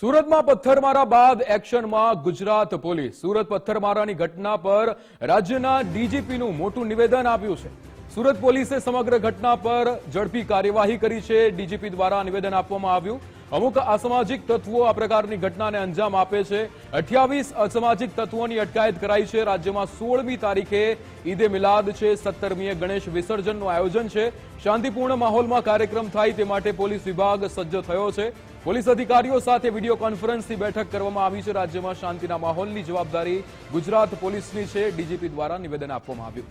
સુરતમાં પથ્થરમારા બાદ એક્શનમાં ગુજરાત પોલીસ. સુરત પથ્થરમારાની ઘટના પર રાજ્યના ડીજીપીનું મોટું નિવેદન આપ્યું છે. સુરત પોલીસે સમગ્ર ઘટના પર ઝડપી કાર્યવાહી કરી છે. ડીજીપી દ્વારા નિવેદન આપવામાં આવ્યું. અમુક અસામાજિક તત્વો આ પ્રકારની ઘટનાને અંજામ આપે છે. અઠ્યાવીસ અસામાજિક તત્વોની અટકાયત કરાઈ છે. રાજ્યમાં સોળમી તારીખે ઈદે મિલાદ છે. સત્તરમીએ ગણેશ વિસર્જનનું આયોજન છે. શાંતિપૂર્ણ માહોલમાં કાર્યક્રમ થાય તે માટે પોલીસ વિભાગ સજ્જ થયો છે. પોલીસ અધિકારીઓ સાથે વીડિયો કોન્ફરન્સથી બેઠક કરવામાં આવી છે. રાજ્યમાં શાંતિના માહોલની જવાબદારી ગુજરાત પોલીસની છે. ડીજીપી દ્વારા નિવેદન આપવામાં આવ્યું.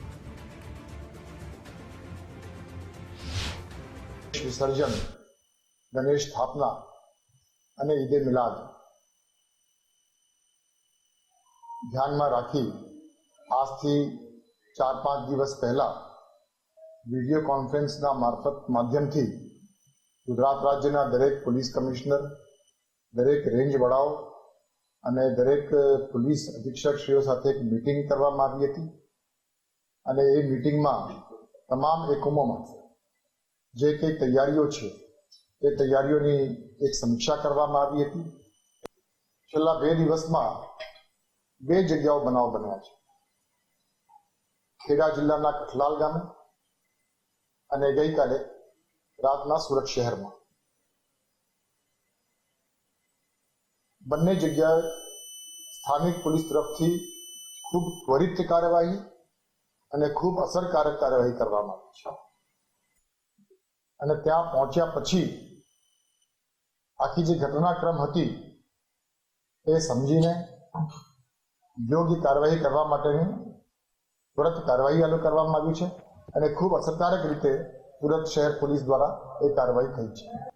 વિસર્જન, ગણેશ સ્થાપના અને ઈદે મિલાદ ધ્યાનમાં રાખી આજથી ચાર પાંચ દિવસ પહેલા વીડિયો કોન્ફરન્સના મારફત માધ્યમથી ગુજરાત રાજ્યના દરેક પોલીસ કમિશનર, દરેક રેન્જ વડાઓ અને દરેક પોલીસ અધિક્ષકશ્રીઓ સાથે એક મિટિંગ કરવામાં આવી હતી. અને એ મિટિંગમાં તમામ એકમોમાં જે કંઈ તૈયારીઓ છે, એ તૈયારીઓની એક સમીક્ષા કરવામાં આવી હતી. છેલ્લા બે દિવસમાં બે જગ્યાઓ બનાવ બન્યા છે. ખેડા જિલ્લાના કઠલાલ ગામે અને ગઈકાલે રાતના સુરત શહેરમાં. બંને જગ્યાએ સ્થાનિક પોલીસ તરફથી ખૂબ ત્વરિત કાર્યવાહી અને ખૂબ અસરકારક કાર્યવાહી કરવામાં આવી છે. અને ત્યાં પહોંચ્યા પછી આખી જે ઘટનાક્રમ હતી એ સમજીને યોગ્ય કાર્યવાહી કરવા માટેની, ત્વરત કાર્યવાહી ચાલુ કરવામાં આવી છે અને ખૂબ અસરકારક રીતે સુરત શહેર પોલીસ દ્વારા એ કાર્યવાહી થઈ છે.